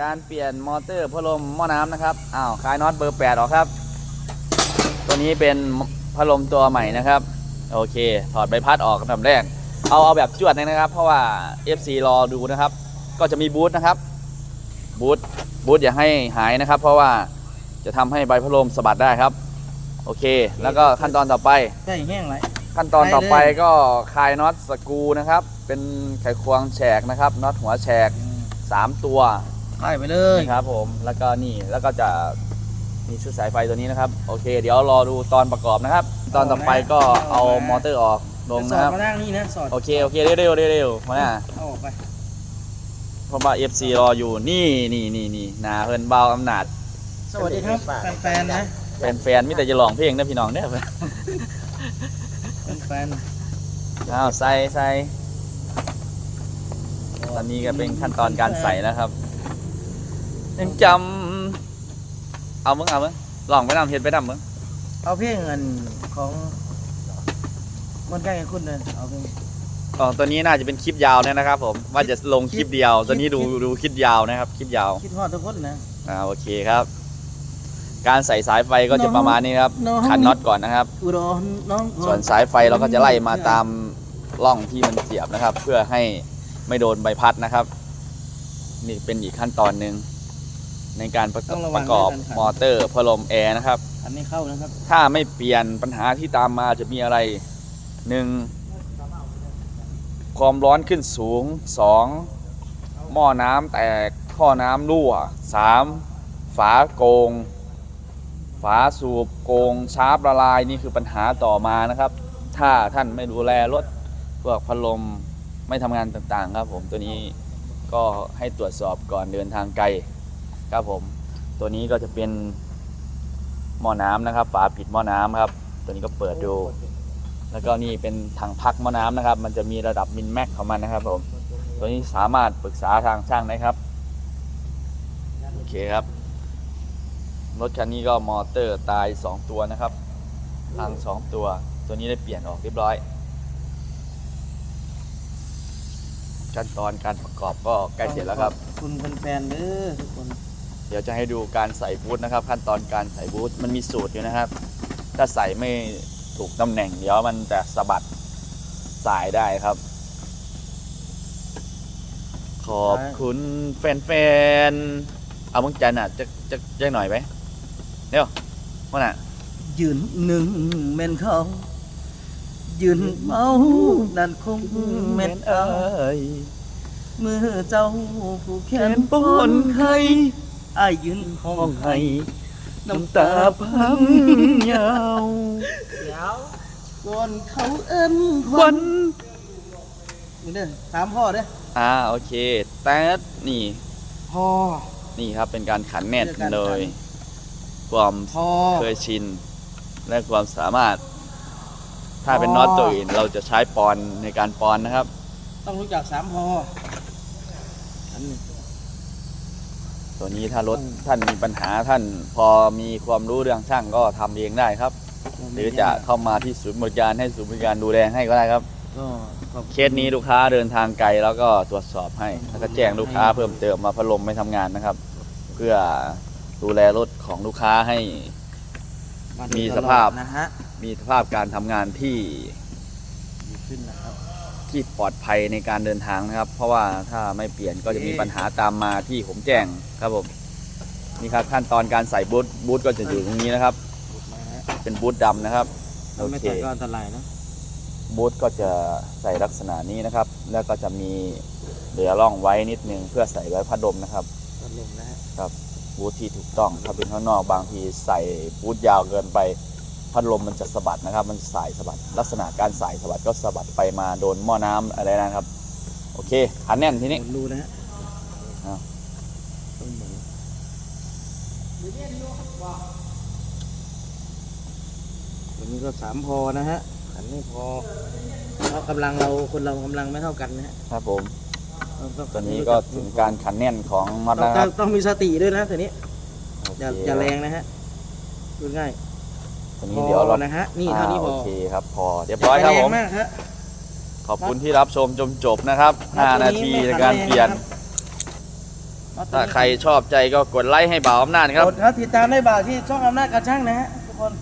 การเปลี่ยนมอเตอร์พัดลมหม้อน้ำนะครับ อ้าวคลายน็อตเบอร์ 8 ออกครับ ตัวนี้เป็นพัดลมตัวใหม่นะครับ โอเค ถอดใบพัดออกลำดับแรก เอาเอาแบบจวดเลยนะครับ เพราะว่า FC รอดูนะครับ ก็จะมีบูธนะครับ บูธ บูธอย่าให้หายนะครับ เพราะว่าจะทำให้ใบพัดลมสะบัดได้ครับ โอเค แล้วก็ขั้นตอนต่อไปใช่แห้งไรขั้นตอนต่อไปไปเลยก็คลายน็อตสกรูนะครับ เป็นไขควงแฉกนะครับ น็อตหัวแฉก 3 ตัว ไล่ไปเลยนะครับผมแล้วก็นี่แล้วก็จะมีชุดสายไฟตัวนี้นะครับ โอเค เดี๋ยวรอดูตอนประกอบนะครับ ตอนต่อไปก็เอามอเตอร์ออกลงสนะอคดรับมาด้านนี้นะสอดโอเคโอเคเร็วเร็วเร็วเร็วมาเนี่ยเอาออกไปเพราะว่า FC รออยู่นี่นี่นี่นี่นาเพิ่นเบาอำนาจ สวัสดีครับแฟนๆนะแฟนๆมิแต่จะร้องเพลงนะพี่น้องเนี่ยแฟนอ้าวใส่ใส่ตอนนี้ก็เป็นขั้นตอนการใส่นะครับ ยังจำเอามึงเอามึงลองไปนำเฮ็ดไปนำมึงเอาเพลงเงินของมันใกล้กับคุณเลยเอาเพลงอ๋อตัวนี้น่าจะเป็นคลิปยาวเนี่ยนะครับ ผมว่าจะลงคลิปเดียว ตัวนี้ดูดูคลิปยาวนะครับ คลิปยาวคิดฮอดทุกคนนะอ่าโอเคครับ การใส่สายไฟก็จะประมาณนี้ครับน้องขันน็อตก่อนนะครับ อุดรน้องส่วนสายไฟเราก็จะไล่มาตามร่องที่มันเสียบนะครับ เพื่อให้ไม่โดนใบพัดนะครับ นี่เป็นอีกขั้นตอนหนึ่ง ในการประกอบประกอบมอเตอร์พัดลมแอร์นะครับ อันนี้เข้านะครับ ถ้าไม่เปลี่ยนปัญหาที่ตามมาจะมีอะไรหนึ่งความร้อนขึ้นสูงสองหม้อน้ำแตกท่อน้ำรั่วสามฝาโกง ฝาสูบโกงชาร์ปละลายนี่คือปัญหาต่อมานะครับ ถ้าท่านไม่ดูแลรถพวกพัดลมไม่ทำงานต่างๆ ครับผมตัวนี้ก็ให้ตรวจสอบก่อนเดินทางไกล ครับผม ตัวนี้ก็จะเป็นหม้อน้ำนะครับ ฝาปิดหม้อน้ำครับ ตัวนี้ก็เปิดดู แล้วก็นี่เป็นถังพักหม้อน้ำนะครับ มันจะมีระดับมินแม็กของมันนะครับผม ตัวนี้สามารถปรึกษาทางช่างได้ครับ โอเคครับ รถคันนี้ก็มอเตอร์ตาย 2 ตัวนะครับพัง2 ตัว ตัวนี้ได้เปลี่ยนออกเรียบร้อย ขั้นตอนการประกอบก็ใกล้เสร็จแล้วครับ คุณแฟนๆเด้อทุกคน ดี๋ยวจะให้ดูการใส่บูทนะครับ ขั้นตอนการใส่บูทมันมีสูตรอยู่นะครับ ถ้าใส่ไม่ถูกตำแหน่งเดี๋ยวมันจะสะบัดสายได้ครับ ขอบคุณแฟนๆเอามึงจันอะจะจะจะหน่อยไหมเดี๋ยวว่าน่ะยืนหนึ่งเม่นเขา ยืนเมานั่นคงเม่นเอายเมื่อเจ้าผู้แขนป้ป้ออนนไข่ อายยืนห้อห้องงไห้ไห้น้ำน้ำตาตาพังยาวก่อนเขาเอิ้นควัวันนนี่เด้อถามพ่อเด้ออ่าโอเคแต่นี่พ่อ นี่ครับเป็นการขันแน่นเรื่องการเลยขัความพ่อเคยชิน และความสามารถ ถ้าเป็นน็อตตัวอื่นเราจะใช้ปอนในการปอนนะครับ ต้องรู้จักสามพ่ออันนี้ ตัวนี้ถ้ารถท่านมีปัญหาท่านพอมีความรู้เรื่องช่างก็ทำเองได้ครับ หรือจะเข้ามาที่ศูนย์บริการให้ศูนย์บริการดูแลให้ก็ได้ครับ ก็ขอบณเคสนี้ลูกค้าเดินทางไกลแล้วก็ตรวจสอบให้แล้วก็แจ้งลูกค้าเพิ่มเติมมาพัดลมไม่ทำงานนะครับ เพื่อดูแลรถของลูกค้าให้มีสภาพ นะฮะมีสภาพการทำงานที่ดีขึ้นนะครับ ที่ปลอดภัยในการเดินทางนะครับ เพราะว่าถ้าไม่เปลี่ยนก็จะมีปัญหาตามมาที่ผมแจ้งครับผมนี่ครับขั้นตอนการใส่บูทบูทก็จะอยู่ตรงนี้นะครับมาฮะเป็นบูทดำนะครับถ้าไม่โอเคใส่ก็อันตรายนะบูทก็จะใส่ลักษณะนี้นะครับ แล้วก็จะมีเหลือร่องไว้นิดนึงเพื่อใส่ไว้พัดลมนะครับพัดลมนะฮะบูทที่ถูกต้องถ้าเป็นข้างนอกบางทีใส่บูทยาวเกินไป พัดลมมันจะสะบัดนะครับ มันสายสะบัดลักษณะการสายสะบัดก็สะบัดไปมาโดนหม้อน้ำอะไรนะครับ โอเคขันแน่นทีนี้หมดรูนะฮะอ้าวต้องหมุนตัวนี้ก็สามพอนะฮะขันไม่พอเพราะกำลังเราคนเรากำลังไม่เท่ากันนะฮะครับผมเราต้องตัวนี้ก็ถึงการขันแน่นของน็อตต้อนะงครับต้องมีสติด้วยนะตัวนี้โออย่าเคอย่าแรงนะฮะพูดง่าย ตัวพนี้เดี๋ยวเราอนะฮะนี่เท่านี้พโออเคครับพอเรียบร้อยครับแงผมมากฮะขอบคุณที่รับชมจนจบนะครับ5นาทีในการเปลี่ยนน็เอาตัวถ้านี้ใครชอบใจก็กดไลค์ให้บ่าวอำนาจครับกดครับติดตามได้บ่าวที่ช่องอำนาจการช่างนะฮะทุกคน